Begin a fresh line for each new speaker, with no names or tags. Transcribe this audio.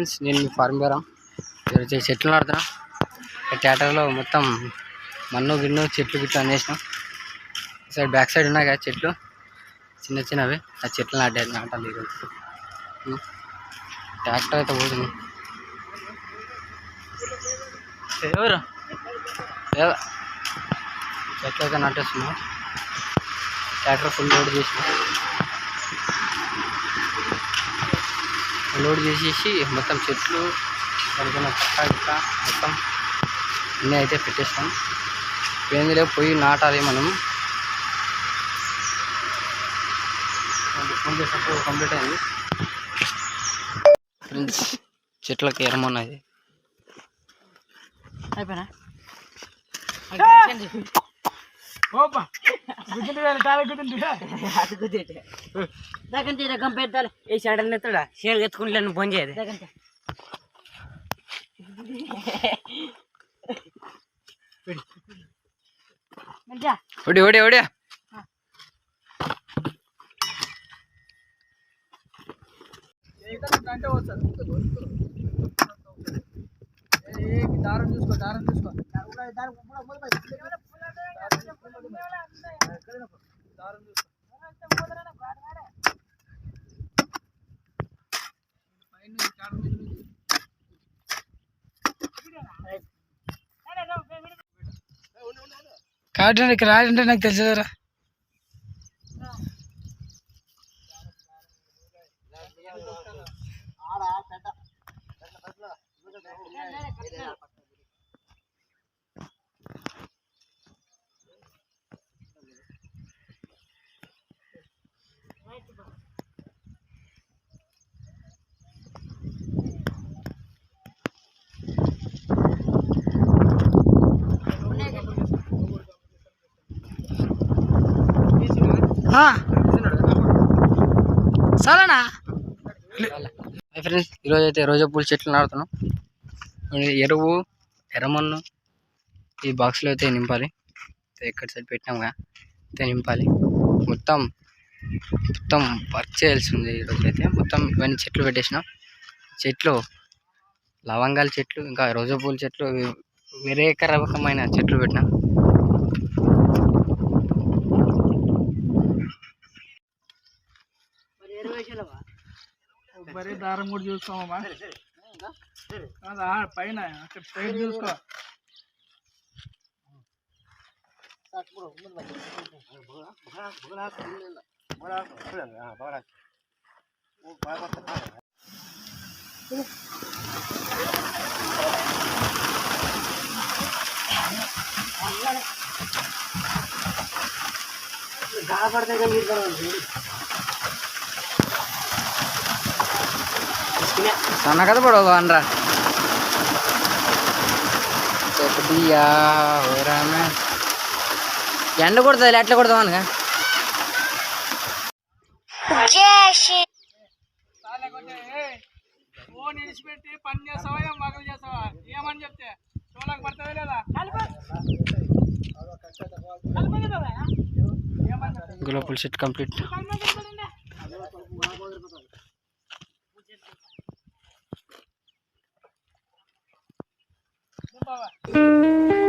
Friends నేను మీ form Bera మీరు వచ్చి చెట్లు నాడుతున్నా థియేటర్లో మొత్తం మన్ను గిన్ను చెట్లు గిట్లు అందేసినాం సైడ్ బ్యాక్ సైడ్ ఉన్నాయి కదా చెట్లు. చిన్న చిన్నవి. ఆ చెట్లు నాటే నాటాలి ఈరోజు. ట్రాక్టర్ అయితే పోతుంది. ఎవరు? చెట్లు అయితే నాటేస్తున్నాం. ట్రాక్టర్ ఫుల్ లోడ్ చేసినాం. లోడ్ చేసేసి మొత్తం చెట్లు పక్క గిక్క మొత్తం అన్నీ అయితే పెట్టేస్తాం. ఏంది రేపు పోయి నాటాలి మనం. ఫోన్ చేసినప్పుడు కంప్లీట్ అయింది. ఫ్రెండ్స్ చెట్లకి ఎరమన్నది
అయిపోయినా? ಅದು ಗುದ್ದಿಟ್ಟೆ ದಕ್ಕಂತ ಇರ ಗಂಪೆ ಇದ್ದಲ್ಲ ಈ ಸಡನ್ ಎತ್ತಡ ಶೇಂಗ್ ಎತ್ಕೊಂಡ್ಲನ್ನು ಬೊಂಜೆ ಇದೆ ದಕ್ಕಂತ
ಹೊಡಿ ಹೊಡಿ ಹೊಡಿ
ಗಂಟೆ ಹೋಗ್ತದೆ దారం చూసుకో దారం చూసుకో. దారం చూసుకో పైన చాటు మీద. నుంచి కార్డు నీకు రాడంటే నాకు తెలిసేదరా సరేనా?
ఫ్రెండ్స్ ఈరోజు అయితే రోజా పూల చెట్లు నాడుతున్నాం ఎరువు ఎర్రమన్ను ఈ బాక్స్లో అయితే నింపాలి. ఎక్కడ సైడ్ పెట్టినాముగా అయితే నింపాలి. మొత్తం మొత్తం వర్క్ చేయాల్సి ఉంది ఈరోజు అయితే. మొత్తం ఇవన్నీ చెట్లు పెట్టేసినాం. చెట్లు లవంగాల చెట్లు ఇంకా రోజా పూల చెట్లు వేరే రకమైన చెట్లు పెట్టినాం.
మరి ఇరవై వేసాలవా
బరీ దారం కూడా చూసుకోమమ్మా కాదా, పైన అక్కడ స్ట్రైట్ చూసుకో
గాపడితే మీరు
సన్న కదా పడవ అనరా. కొద్దిగా ఓరామే ఎండ కొడుతుంది ఎట్లా కొడతాం అనగా
ఫోన్ ఇడిచిపెట్టి పని చేస్తావా ఏం మగలు చేస్తావా ఏమని చెప్తే చోలకు పడతావా లేదా
గులాబీ సెట్ కంప్లీట్.
うん。